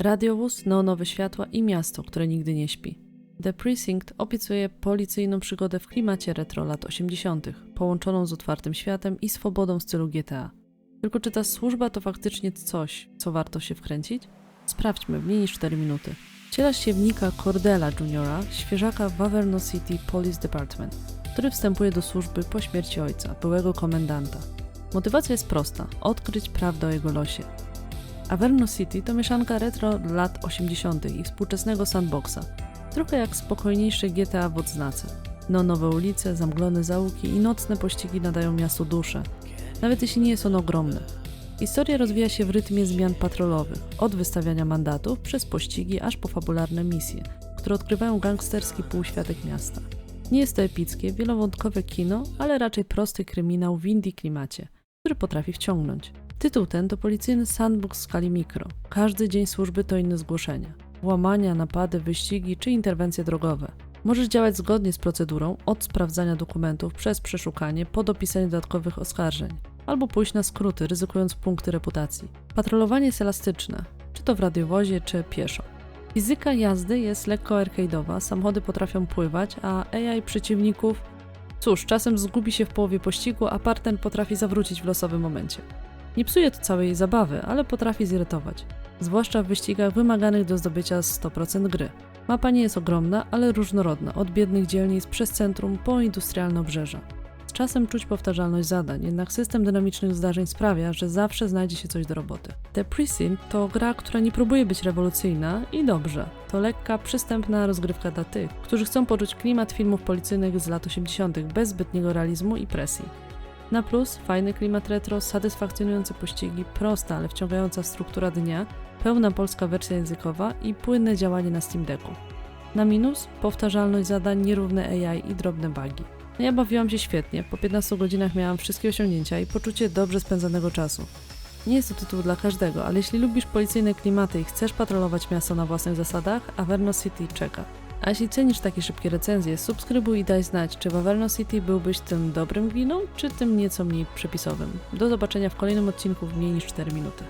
Radiowóz, neonowe światła i miasto, które nigdy nie śpi. The Precinct opisuje policyjną przygodę w klimacie retro lat 80., połączoną z otwartym światem i swobodą w stylu GTA. Tylko czy ta służba to faktycznie coś, co warto się wkręcić? Sprawdźmy w mniej niż 4 minuty. Wciela się w Nika Cordella Juniora, świeżaka w Averno City Police Department, który wstępuje do służby po śmierci ojca, byłego komendanta. Motywacja jest prosta: odkryć prawdę o jego losie. Averno City to mieszanka retro lat 80. i współczesnego sandboxa, trochę jak spokojniejsze GTA w odznace. No nowe ulice, zamglone zaułki i nocne pościgi nadają miastu duszę, nawet jeśli nie jest ono ogromne. Historia rozwija się w rytmie zmian patrolowych, od wystawiania mandatów przez pościgi aż po fabularne misje, które odkrywają gangsterski półświatek miasta. Nie jest to epickie, wielowątkowe kino, ale raczej prosty kryminał w indie klimacie, który potrafi wciągnąć. Tytuł ten to policyjny sandbox w skali mikro. Każdy dzień służby to inne zgłoszenia. Łamania, napady, wyścigi czy interwencje drogowe. Możesz działać zgodnie z procedurą, od sprawdzania dokumentów przez przeszukanie po dopisanie dodatkowych oskarżeń, albo pójść na skróty, ryzykując punkty reputacji. Patrolowanie jest elastyczne, czy to w radiowozie, czy pieszo. Fizyka jazdy jest lekko arcade'owa, samochody potrafią pływać, a AI przeciwników, cóż, czasem zgubi się w połowie pościgu, a partner potrafi zawrócić w losowym momencie. Nie psuje to całej zabawy, ale potrafi zirytować, zwłaszcza w wyścigach wymaganych do zdobycia 100% gry. Mapa nie jest ogromna, ale różnorodna, od biednych dzielnic przez centrum po industrialne obrzeża. Z czasem czuć powtarzalność zadań, jednak system dynamicznych zdarzeń sprawia, że zawsze znajdzie się coś do roboty. The Precinct to gra, która nie próbuje być rewolucyjna i dobrze. To lekka, przystępna rozgrywka dla tych, którzy chcą poczuć klimat filmów policyjnych z lat 80. bez zbytniego realizmu i presji. Na plus fajny klimat retro, satysfakcjonujące pościgi, prosta, ale wciągająca struktura dnia, pełna polska wersja językowa i płynne działanie na Steam Decku. Na minus powtarzalność zadań, nierówne AI i drobne bugi. Ja bawiłam się świetnie, po 15 godzinach miałam wszystkie osiągnięcia i poczucie dobrze spędzonego czasu. Nie jest to tytuł dla każdego, ale jeśli lubisz policyjne klimaty i chcesz patrolować miasto na własnych zasadach, Averno City czeka. A jeśli cenisz takie szybkie recenzje, subskrybuj i daj znać, czy w Averno City byłbyś tym dobrym gwiną, czy tym nieco mniej przepisowym. Do zobaczenia w kolejnym odcinku w mniej niż 4 minuty.